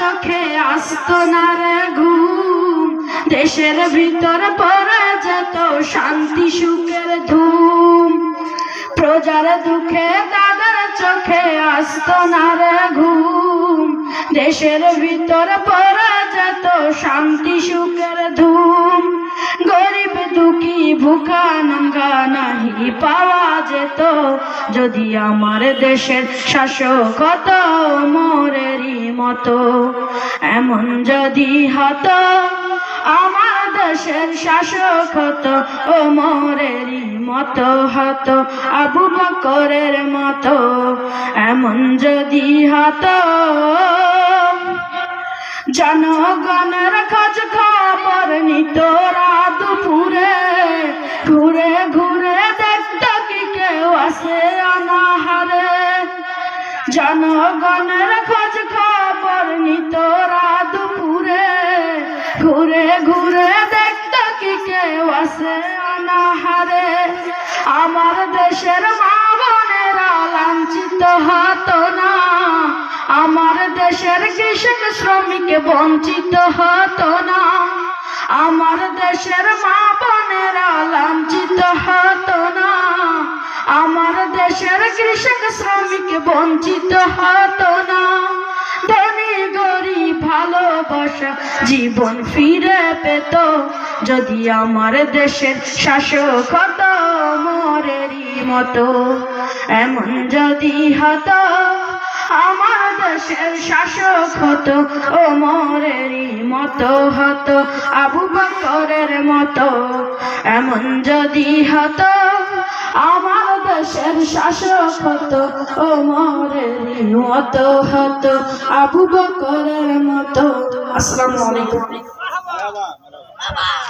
চোখে আসতো না রে ঘুম। দেশের ভিতর পড়ে যেত শান্তি সুখের ধুম। প্রজার দুঃখে তাদের চোখে আসতো না রে ঘুম। দেশের ভিতর পড়ে যেত শান্তি সুখের ধুম। গরিব দুঃখী, ভুকা যদি আমার দেশের শাসক হতো মোরেরই মতো, এমন যদি হতো আমার দেশের শাসক হতো ও মোরেরই মতো হতো, আবু বকরের মতো, এমন যদি হতো। জনগণের খোঁজ খবর নিত রাত জনগণের খোঁজ খবর নিত রাত দুপুরে। ঘুরে ঘুরে দেখত কি কেউ আসে অনাহারে। আমার দেশের মা বোনেরা লাঞ্ছিত হতো না। আমার দেশের কৃষক শ্রমিক বঞ্চিত হতো না। কৃষক শ্রমিক বঞ্চিত হতো না। ধনী, গরিব, ভালোবাসা জীবন ফিরে পেত। যদি আমার দেশের শাসক হতো, মোরেরই মতো। এমন যদি হতো, আমার দেশের শাসক হতো ও মোরেরই মতো হতো। আবু বকরের মতো এমন যদি হতো শাসক হতো ও মোরেরই মতো হতো আবু বকরের মতো। আসসালামু আলাইকুম।